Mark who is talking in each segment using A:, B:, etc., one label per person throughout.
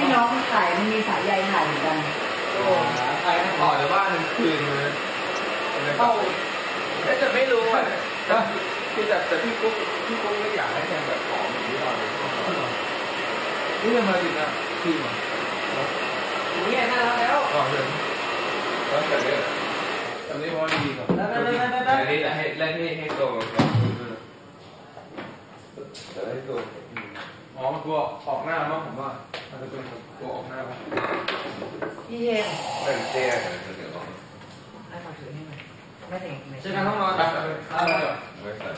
A: ที่น้องมันถ่ายมันมีสายใยถ่ายเหมือนกัน
B: โอ้ใครต่อจากบ้านหนึ่งคืนเลย
C: เข้าเอ๊ะแต่ไม่รู้อะ
B: ก็คือแต่แต่พี่กุ๊กพี่กุ๊กไม่อยากให้แทนแบบผอมอย่างที่เราเลย
C: นี่ยังมาถึงอะทีมอะ
A: นี่น่ารักแล้ว
C: ก่อนเลย
B: แล้วแต่เนี่ย
C: ตอนนี้ว่าดีกับ
A: แล้วแล้วแล้ว
B: แต่
A: แล้ว
B: นี่ให้เล่นให้ให้โตก่อนแต่ให้โต
C: อ๋อมันกลัวออกหน้ามั้งผมว่าอาจจะเป็นกลัวออกหน้ามั้ง
A: พี่เฮง
B: เป็นเตี้ยเดี๋ยว
A: ให้มาถือให้หน่อยไม่ถึงไม่
C: เจอ
A: ใช่
C: กันห้องนอนกันอะไรอะ
B: ไว้ใส่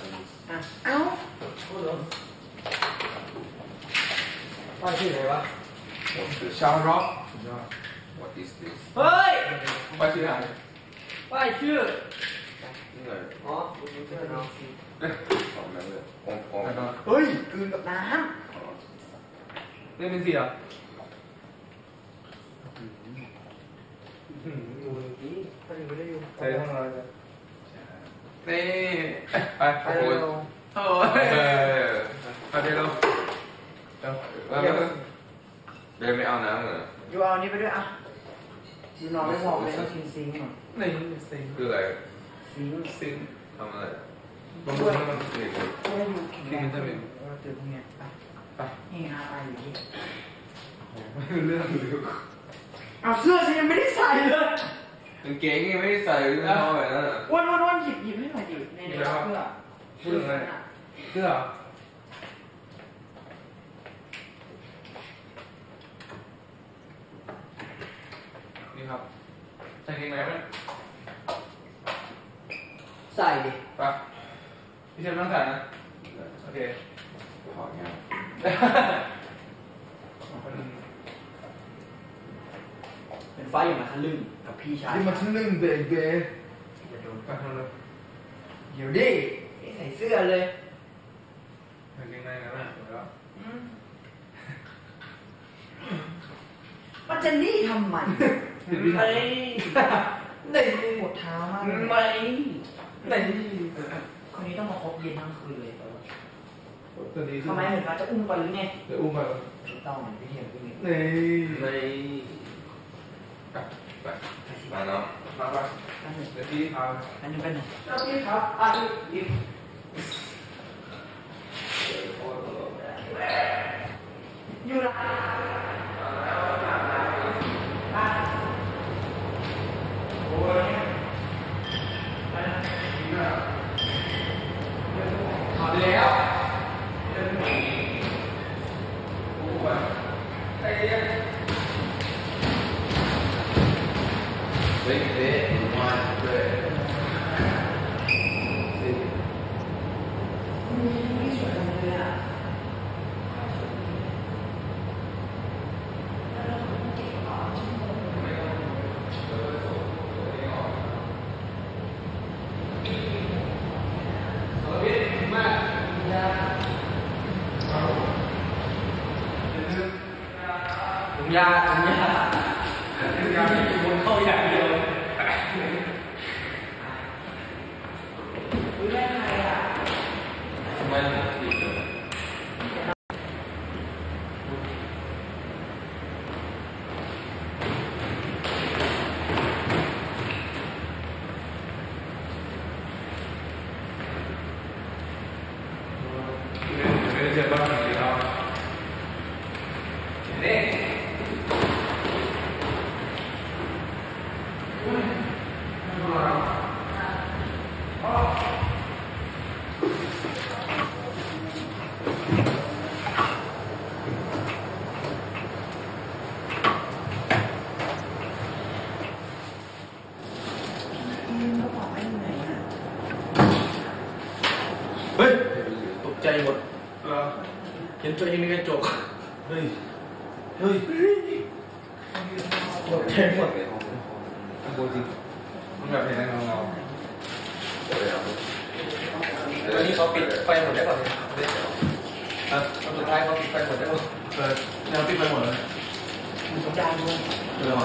A: อะเอ้า
C: ป้ายชื่ออะไรวะชาวร็อกสุดยอด
B: What is this
A: เฮ้ย
C: ป้ายชื่ออะไร
A: ป้ายชื่อ
B: นี่เลย
A: อ๋อคุณรู้ชื่น้องสิ
B: ของนั้นเลยองค์อง
C: แล้วก็
A: เฮ้ยกลืนกับน้
C: เล่นเป็นสียำ
A: ดูดิ ไปดูได้อยู่
C: ใส่ห้องนอนเลยนี่ไป
A: ไป
C: โอ้
A: เร็
C: ยวโอ้
B: เอยอ
C: ไปเดี๋ยวเรา
B: แล้วเดินไม่เอาน้ำเหรอ
A: อยู่เอานี้ไปด้วยอะอยู่นอนไม่พอเลยต้องกินซิงค์หน่อย
C: นี่สิง
B: คืออะไร
A: ซิงค์
C: สิง
B: ทำอะไร
C: บำรุงให้มัน
B: นี่
A: ช่วยอยู่แข็งแรงเราเจอพวกเนี้ยไป
C: ไป
A: นี่ฮะไปอยู่ที่
C: ไม่รู้เรื่องเลย
A: เอาเสื้อฉันยังไม่ได้ใส่เลย
B: กางเกงยังไม่ได้ใส่เลยนะแบบนั้นอะ
A: วันวันวันหยิบหยิบให้หน่อยดิในในเสื้อ
C: พูดยังไงเสื้อนี่ครับใส่เกงไหนไหม
A: ใส่ดิ
C: ไปพี่เชฟต้องใส่นะ โอเค
B: ถอดงา น
A: เป็นไฟอย่างมาทะลึ่งกับพี่ชาย
C: นี่มันชั้นหนึ่งเบเบ
A: จะโดน
C: ไปทำเลย
A: เดี๋ยวดิใส่เสื้อเลย
C: ใส่เกงในกันนะเดี๋ยวแล้ว
A: มันจะนี่ทำไม
C: เดี๋ยวพี่
A: ไม่
C: ทำ
A: ในปวดเท้ามากเลย
C: ไม่ไหน
A: คนนี้ต้องมาคบเย็นทั้งคืนเลย
C: ตัวนี้
A: ทำไมเหมือนว่าจะอุ้มกันหรือไง
C: เดี๋ยวอุ้มไป
A: ถูกต้องเหมือนพี่เทียมพี่นี่
C: นี่
B: ในไปไปมาเนาะ
C: มาไป
A: อันหนึ่ง
C: เดี๋ยวพี่พา
A: อันหนึ่ งเป็นหนึ่ง
C: เจ้าพี่ครับอะอีก
A: อยู่ละเอาแล้ว
B: เฮ้ยเฮ้ยมาเลย
A: นี่สวยจังเลยอะ
C: ถุงยาถุงยาถุงยาที่บนเข้าอย่างเดียว
A: อุ้ยแม่ใครอะ
B: ทำไมถึงติดเลย
C: ไม่ได้เจอบ้านเดียวนี่
A: เขาบอกไม่เหนื่อยอะ
C: เฮ้ย
D: ตกใจหมด
C: เหรอ
D: เห็น ตัวเองในกระจกเฮ้ย เฮ้ยตกใจหมด
C: ข้างบนจริงมันแบบเห็นในเงาเงา
B: เดี๋ยวเอา
D: ตอนนี้เขาปิดไฟหมดได้ป่ะเนี่ยครับตอนสุดท้ายเขาปิดไฟหมดได้ป่ะ
C: เปิดแนวปิดไปหมดเลย
A: มีจานด้วย
C: เออเอา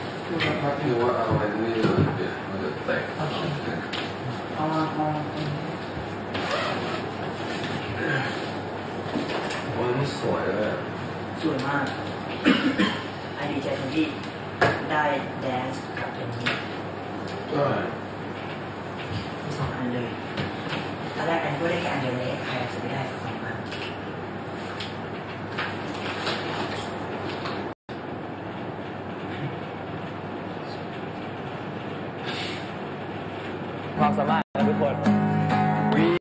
B: ไส
C: ว
B: ยเลย
A: สวยมากไอดีใจตรงที่ได้แดนซ์กับเพลงนี้
B: ใช่
A: สองอันเลยตอนแรกอันก็ได้แค่อันเดียวเลยใครจะไม่ได้สักคน